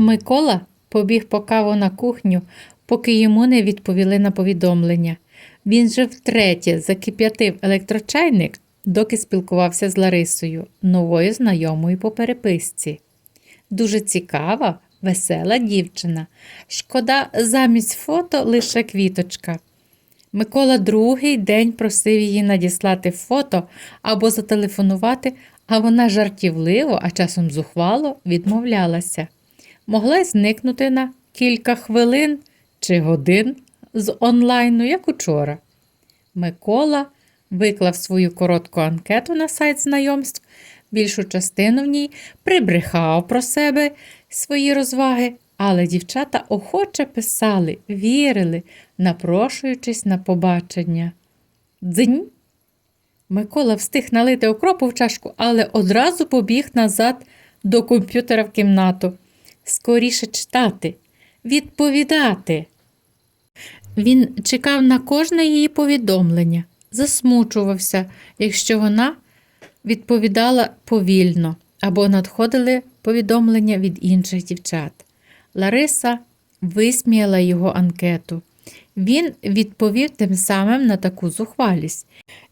Микола побіг по каву на кухню, поки йому не відповіли на повідомлення. Він же втретє закип'ятив електрочайник, доки спілкувався з Ларисою, новою знайомою по переписці. Дуже цікава, весела дівчина. Шкода, замість фото лише квіточка. Микола другий день просив її надіслати фото або зателефонувати, а вона жартівливо, а часом зухвало відмовлялася. Могла зникнути на кілька хвилин чи годин з онлайну, як учора. Микола виклав свою коротку анкету на сайт знайомств, більшу частину в ній прибрехав про себе свої розваги, але дівчата охоче писали, вірили, напрошуючись на побачення. Дзинь. Микола встиг налити окропу в чашку, але одразу побіг назад до комп'ютера в кімнату. Скоріше читати, відповідати. Він чекав на кожне її повідомлення, засмучувався, якщо вона відповідала повільно або надходили повідомлення від інших дівчат. Лариса висміяла його анкету. Він відповів тим самим на таку зухвалість.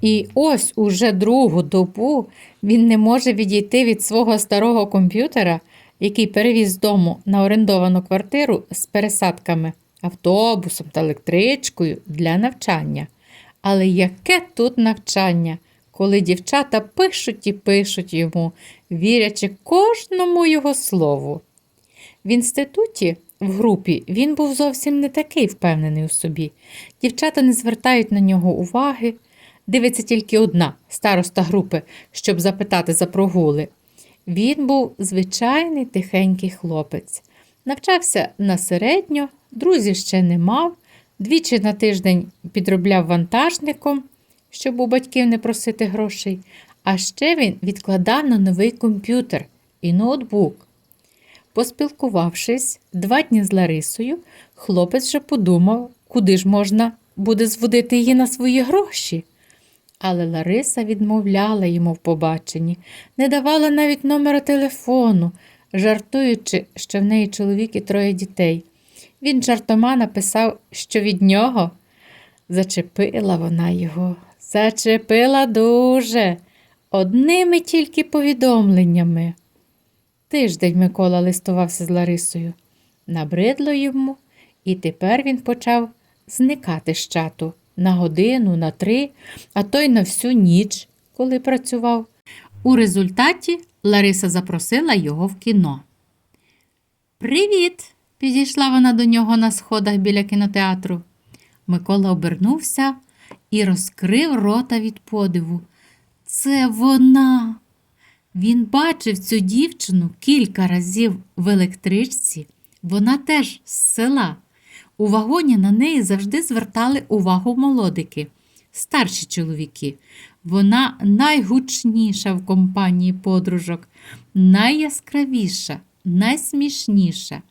І ось уже другу добу він не може відійти від свого старого комп'ютера, який перевіз з дому на орендовану квартиру з пересадками, автобусом та електричкою для навчання. Але яке тут навчання, коли дівчата пишуть і пишуть йому, вірячи кожному його слову. В інституті, в групі, він був зовсім не такий впевнений у собі. Дівчата не звертають на нього уваги. Дивиться тільки одна староста групи, щоб запитати за прогули. Він був звичайний тихенький хлопець. Навчався на середньо, друзів ще не мав, двічі на тиждень підробляв вантажником, щоб у батьків не просити грошей, а ще він відкладав на новий комп'ютер і ноутбук. Поспілкувавшись два дні з Ларисою, хлопець вже подумав, куди ж можна буде зводити її на свої гроші. Але Лариса відмовляла йому в побаченні, не давала навіть номера телефону, жартуючи, що в неї чоловік і троє дітей. Він жартома написав, що від нього зачепила вона його, зачепила дуже, одними тільки повідомленнями. Тиждень Микола листувався з Ларисою. Набридло йому, і тепер він почав зникати з чату на годину, на три, а то й на всю ніч, коли працював. У результаті Лариса запросила його в кіно. Привіт! підійшла вона до нього на сходах біля кінотеатру. Микола обернувся і розкрив рота від подиву. Це вона. Він бачив цю дівчину кілька разів в електричці. Вона теж з села. У вагоні на неї завжди звертали увагу молодики, старші чоловіки. Вона найгучніша в компанії подружок, найяскравіша, найсмішніша.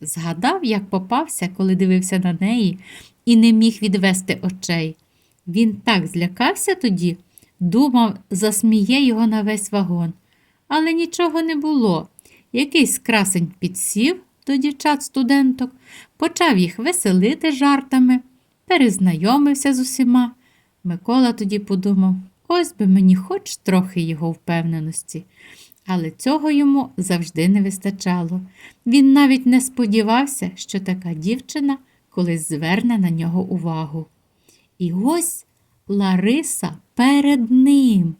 Згадав, як попався, коли дивився на неї, і не міг відвести очей. Він так злякався тоді, думав, засміє його на весь вагон. Але нічого не було. Якийсь красень підсів до дівчат-студенток, почав їх веселити жартами, перезнайомився з усіма. Микола тоді подумав, ось би мені хоч трохи його впевненості. Але цього йому завжди не вистачало. Він навіть не сподівався, що така дівчина колись зверне на нього увагу. І ось Лариса перед ним.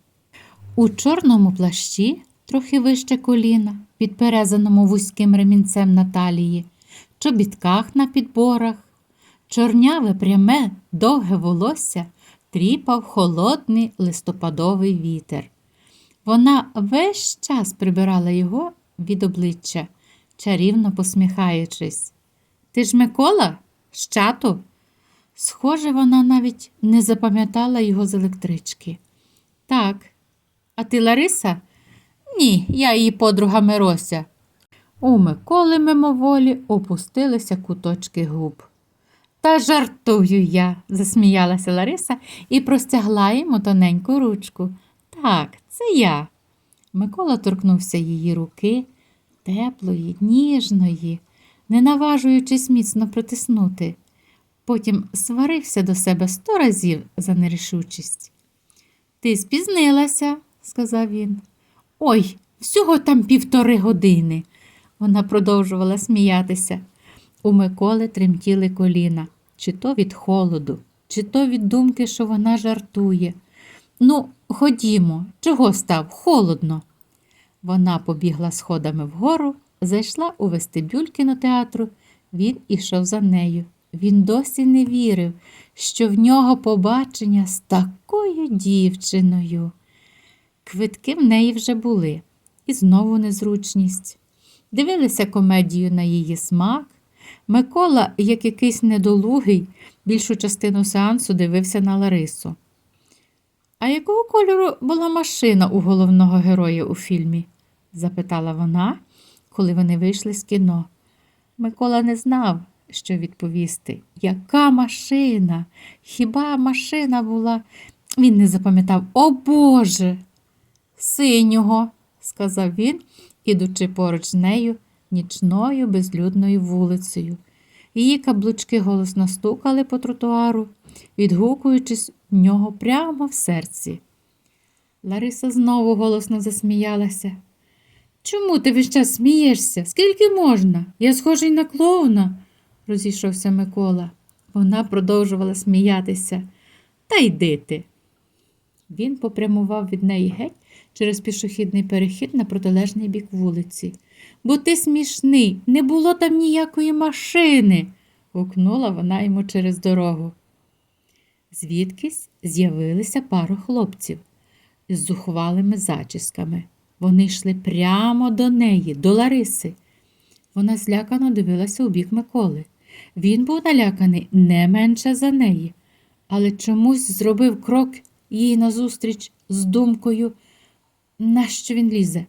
У чорному плащі, трохи вище коліна, підперезаному вузьким ремінцем на талії, чобітках на підборах, чорняве пряме, довге волосся тріпав холодний листопадовий вітер. Вона весь час прибирала його від обличчя, чарівно посміхаючись. Ти ж Микола? З чату? Схоже, вона навіть не запам'ятала його з електрички. Так, а ти Лариса? Ні, я її подруга Мирося. У Миколи мимоволі опустилися куточки губ. Та жартую я, засміялася Лариса і простягла йому тоненьку ручку. Так, це я. Микола торкнувся її руки, теплої, ніжної, не наважуючись міцно притиснути. Потім сварився до себе сто разів за нерішучість. Ти спізнилася, сказав він. Ой, всього там півтори години. Вона продовжувала сміятися. У Миколи тремтіли коліна, чи то від холоду, чи то від думки, що вона жартує. Ну, ходімо, чого став? Холодно. Вона побігла сходами вгору, зайшла у вестибюль кінотеатру. Він ішов за нею. Він досі не вірив, що в нього побачення з такою дівчиною. Квитки в неї вже були, і знову незручність. Дивилися комедію на її смак. Микола, як якийсь недолугий, більшу частину сеансу дивився на Ларису. А якого кольору була машина у головного героя у фільмі? запитала вона, коли вони вийшли з кіно. Микола не знав, що відповісти. Яка машина? Хіба машина була? Він не запам'ятав. О Боже! Синього, сказав він, ідучи поруч з нею нічною безлюдною вулицею. Її каблучки голосно стукали по тротуару, відгукуючись в нього прямо в серці. Лариса знову голосно засміялася. Чому ти весь час смієшся? Скільки можна? Я схожий на клоуна, розійшовся Микола. Вона продовжувала сміятися. Та йди ти. Він попрямував від неї геть через пішохідний перехід на протилежний бік вулиці. Бо ти смішний, не було там ніякої машини. гукнула вона йому через дорогу. Звідкись з'явилися пару хлопців з зухвалими зачісками. Вони йшли прямо до неї, до Лариси. Вона злякано дивилася у бік Миколи. Він був наляканий не менше за неї, але чомусь зробив крок їй назустріч з думкою, нащо він лізе.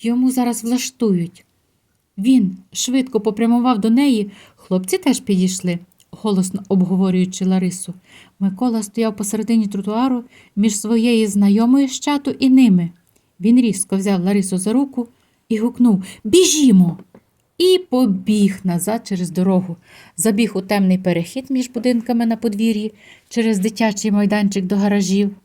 Йому зараз влаштують. Він швидко попрямував до неї, хлопці теж підійшли, голосно обговорюючи Ларису. Микола стояв посередині тротуару між своєю знайомою з і ними. Він різко взяв Ларису за руку і гукнув Біжімо! І побіг назад через дорогу, забіг у темний перехід між будинками на подвір'ї, через дитячий майданчик до гаражів.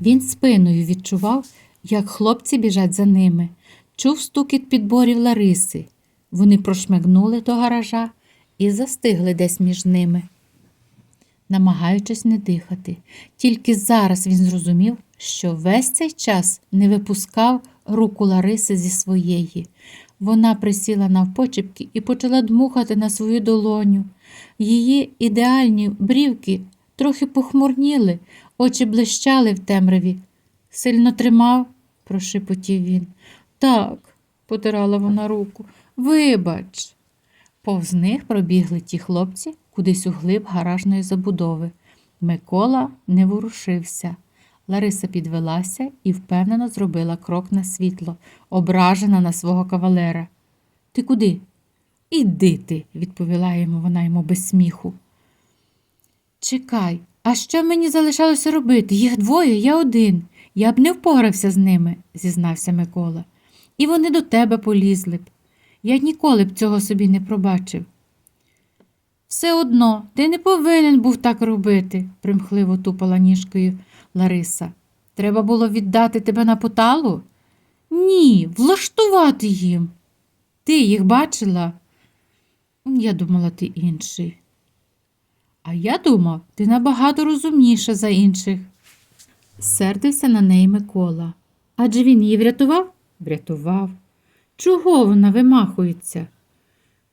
Він спиною відчував, як хлопці біжать за ними, чув стукіт підборів Лариси. Вони прошмигнули до гаража і застигли десь між ними, намагаючись не дихати. Тільки зараз він зрозумів, що весь цей час не випускав руку Лариси зі своєї. Вона присіла навпочепки і почала дмухати на свою долоню. Її ідеальні брівки трохи похмурніли, очі блищали в темряві. Сильно тримав, прошепотів він. Так, потирала вона руку. Вибач. Повз них пробігли ті хлопці кудись у глиб гаражної забудови. Микола не ворушився. Лариса підвелася і впевнено зробила крок на світло, ображена на свого кавалера. Ти куди? Іди ти, відповіла йому вона йому без сміху. Чекай, а що мені залишалося робити? Їх двоє, я один. Я б не впорався з ними, зізнався Микола. І вони до тебе полізли б. Я ніколи б цього собі не пробачив. Все одно, ти не повинен був так робити, примхливо тупала ніжкою Лариса. Треба було віддати тебе на поталу? Ні, влаштувати їм. Ти їх бачила? Я думала, ти інший. А я думав, ти набагато розумніша за інших. Сердився на неї Микола. Адже він її врятував? Врятував. Чого вона вимахується?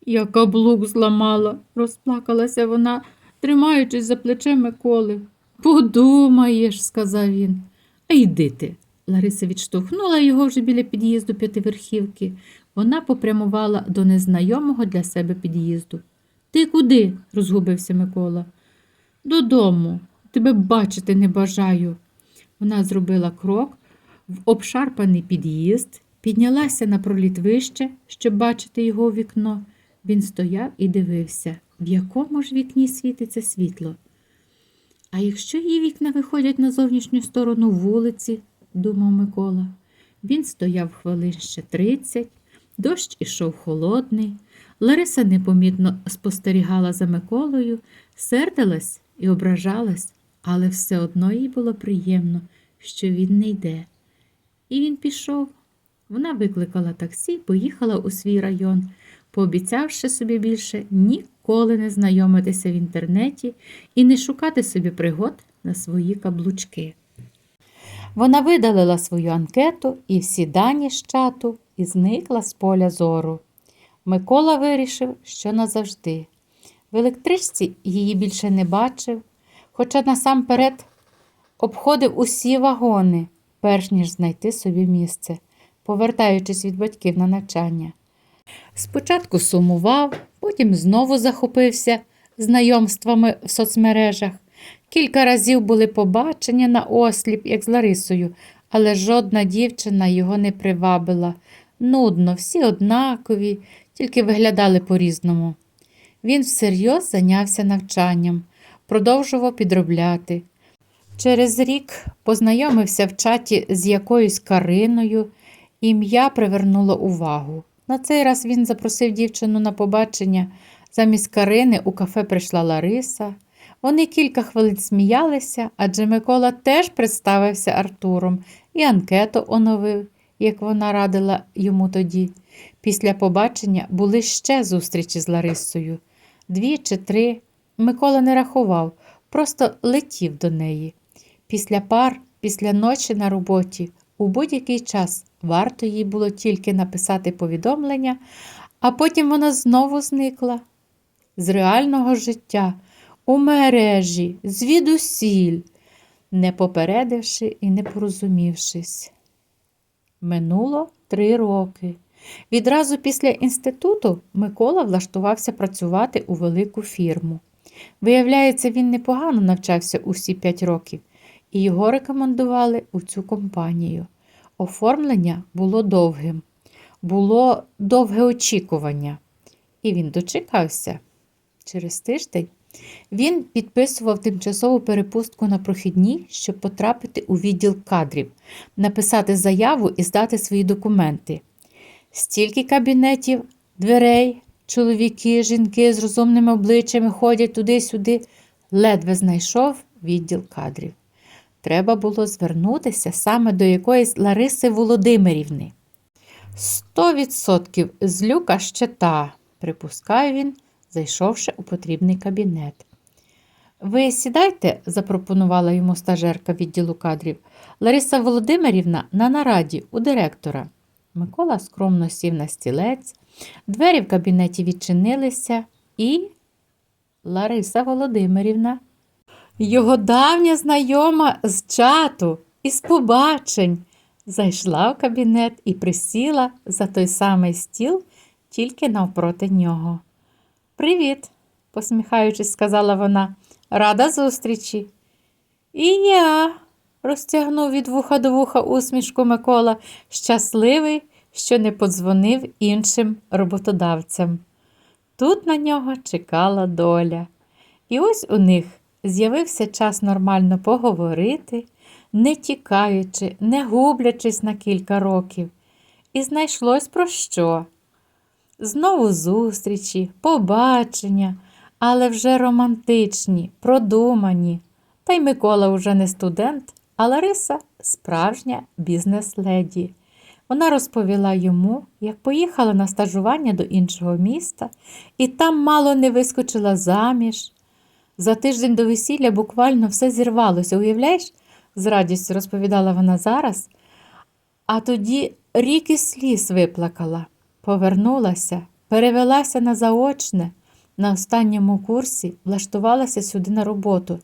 Я каблук зламала, розплакалася вона, тримаючись за плече Миколи. Подумаєш, сказав він. А йди ти. Лариса відштовхнула його вже біля під'їзду п'ятиверхівки. Вона попрямувала до незнайомого для себе під'їзду. Ти куди? розгубився Микола. Додому. Тебе бачити не бажаю. Вона зробила крок в обшарпаний під'їзд, піднялася на проліт вище, щоб бачити його вікно. Він стояв і дивився, в якому ж вікні світиться світло. А якщо її вікна виходять на зовнішню сторону вулиці, думав Микола. Він стояв хвилин ще тридцять, Дощ ішов холодний. Лариса непомітно спостерігала за Миколою, сердилась і ображалась, але все одно їй було приємно, що він не йде. І він пішов. Вона викликала таксі, поїхала у свій район, пообіцявши собі більше ніколи не знайомитися в інтернеті і не шукати собі пригод на свої каблучки. Вона видалила свою анкету і всі дані з чату і зникла з поля зору. Микола вирішив, що назавжди. В електричці її більше не бачив, хоча насамперед обходив усі вагони, перш ніж знайти собі місце, повертаючись від батьків на навчання. Спочатку сумував, потім знову захопився знайомствами в соцмережах. Кілька разів були побачення на осліп, як з Ларисою, але жодна дівчина його не привабила. Нудно, всі однакові, тільки виглядали по-різному. Він всерйоз зайнявся навчанням, продовжував підробляти. Через рік познайомився в чаті з якоюсь Кариною, ім'я привернуло увагу. На цей раз він запросив дівчину на побачення. Замість Карини у кафе прийшла Лариса. Вони кілька хвилин сміялися, адже Микола теж представився Артуром і анкету оновив, як вона радила йому тоді. Після побачення були ще зустрічі з Ларисою. Дві чи три. Микола не рахував, просто летів до неї. Після пар, після ночі на роботі, у будь-який час варто їй було тільки написати повідомлення, а потім вона знову зникла. З реального життя, у мережі, звідусіль, не попередивши і не порозумівшись. Минуло три роки. Відразу після інституту Микола влаштувався працювати у велику фірму. Виявляється, він непогано навчався усі п'ять років, і його рекомендували у цю компанію. Оформлення було довгим, було довге очікування, і він дочекався. Через тиждень він підписував тимчасову перепустку на прохідні, щоб потрапити у відділ кадрів, написати заяву і здати свої документи. Стільки кабінетів, дверей, чоловіки, жінки з розумними обличчями ходять туди-сюди, ледве знайшов відділ кадрів. Треба було звернутися саме до якоїсь Лариси Володимирівни. Сто відсотків злюка ще та, припускає він, зайшовши у потрібний кабінет. Ви сідайте, запропонувала йому стажерка відділу кадрів. Лариса Володимирівна на нараді у директора. Микола скромно сів на стілець, двері в кабінеті відчинилися і Лариса Володимирівна. Його давня знайома з чату із побачень зайшла в кабінет і присіла за той самий стіл, тільки навпроти нього. Привіт, посміхаючись, сказала вона, рада зустрічі. І я, розтягнув від вуха до вуха усмішку Микола, щасливий, що не подзвонив іншим роботодавцям. Тут на нього чекала доля. І ось у них з'явився час нормально поговорити, не тікаючи, не гублячись на кілька років. І знайшлось про що. Знову зустрічі, побачення, але вже романтичні, продумані. Та й Микола уже не студент, а Лариса справжня бізнес-леді. Вона розповіла йому, як поїхала на стажування до іншого міста, і там мало не вискочила заміж. За тиждень до весілля буквально все зірвалося, уявляєш? з радістю розповідала вона зараз, а тоді ріки сліз виплакала, повернулася, перевелася на заочне, на останньому курсі влаштувалася сюди на роботу.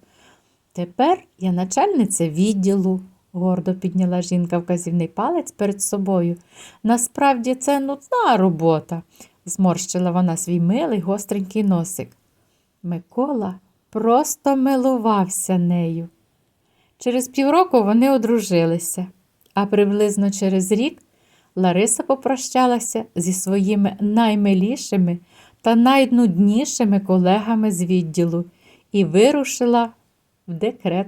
Тепер я начальниця відділу, гордо підняла жінка вказівний палець перед собою. Насправді це нудна робота, зморщила вона свій милий гостренький носик. Микола просто милувався нею. Через півроку вони одружилися, а приблизно через рік Лариса попрощалася зі своїми наймилішими та найнуднішими колегами з відділу і вирушила в декрет.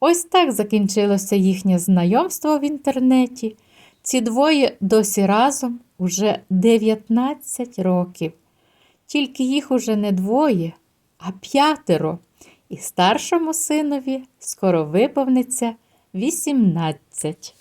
Ось так закінчилося їхнє знайомство в інтернеті. Ці двоє досі разом уже 19 років. Тільки їх уже не двоє, а п'ятеро. І старшому синові скоро виповниться 18.